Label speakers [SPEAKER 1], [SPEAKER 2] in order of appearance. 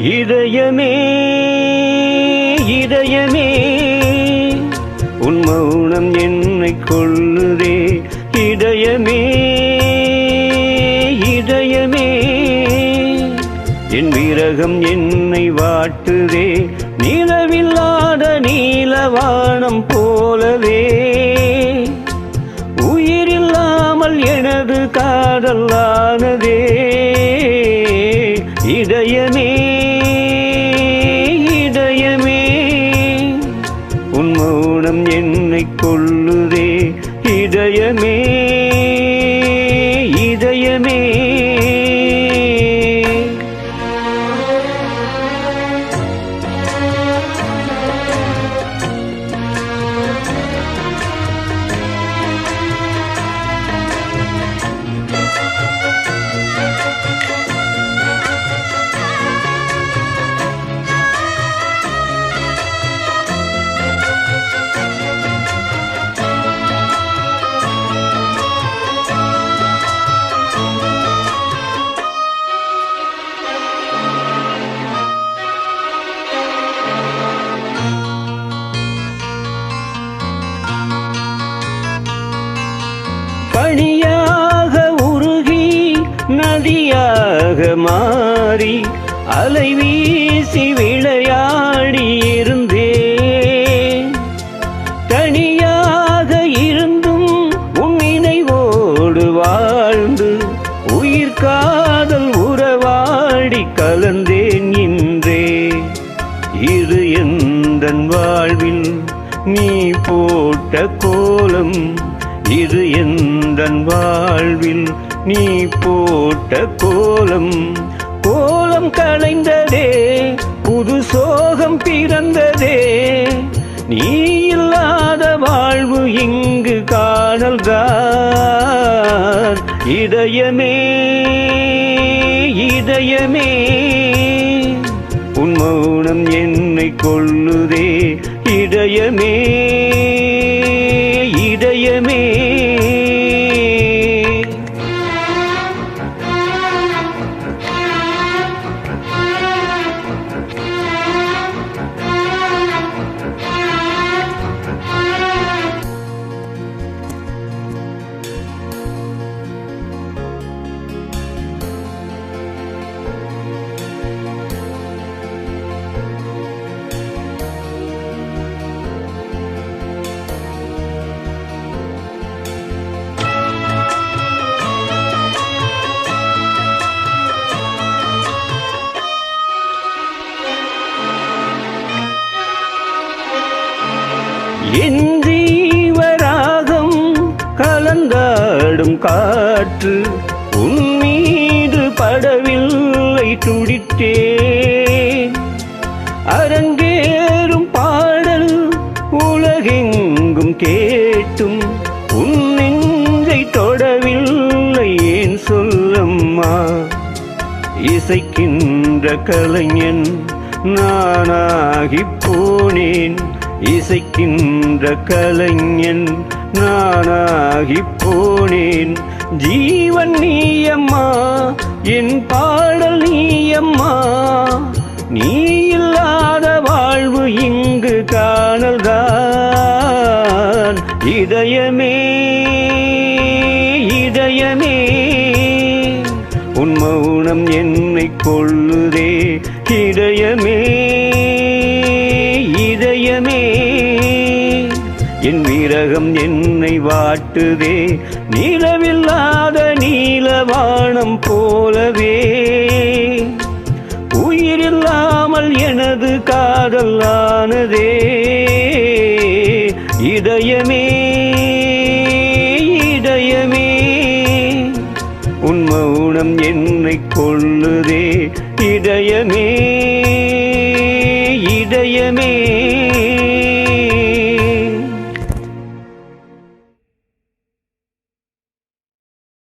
[SPEAKER 1] இதயமே இதயமே உன் மௌனம் என்னை கொள்ளுதே இதயமே இதயமே என் விரகம் என்னை வாட்டுதே. நிலவில்லாத நீலவானம் போலவே உயிரில்லாமல் எனது காதலானதே இதயமே நதியாக மாறி அலை வீசி விளையாடி இருந்தே தனியாக இருந்தும் உன் நினைவோடு வாழ்ந்து உயிர் காதல் உறவாடி கலந்தேன் இன்றே. இது எந்த வாழ்வில் நீ போட்ட கோலம்? இது எந்த வாழ்வில் நீ போட்ட கோலம் கோலம் கலைந்ததே புது சோகம் பிறந்ததே. நீ இல்லாத வாழ்வு இங்கு காணல்கார் இதயமே இதயமே உன் மௌனம் என்னை கொள்ளுதே இதயமே என் ஜீவராகம் கலந்தாடும் காற்று உன் மீது படவில்லை துடித்தே. அரங்கேறும் பாடல் உலகெங்கும் கேட்டும். உன் நெஞ்சை தொடவில்லை ஏன் சொல்லம்மா? இசைக்கின்ற கலைஞன் நானாகிப் போனேன். இசைக்கின்ற கலைஞன் நானாகி போனேன். ஜீவன் நீயம்மா என் பாடல் நீயம்மா. நீ இல்லாத வாழ்வு இங்கு காணல்தான். இதயமே இதயமே. உன் மௌனம் என்னை கொள்ள உலகம் என்னை வாட்டுதே. நிலவில்லாத நீலவானம் போலவே. உயிரில்லாமல் எனது காதலானதே இதயமே இதயமே. உன் மௌனம் என்னை கொள்ளுதே இதயமே இதயமே.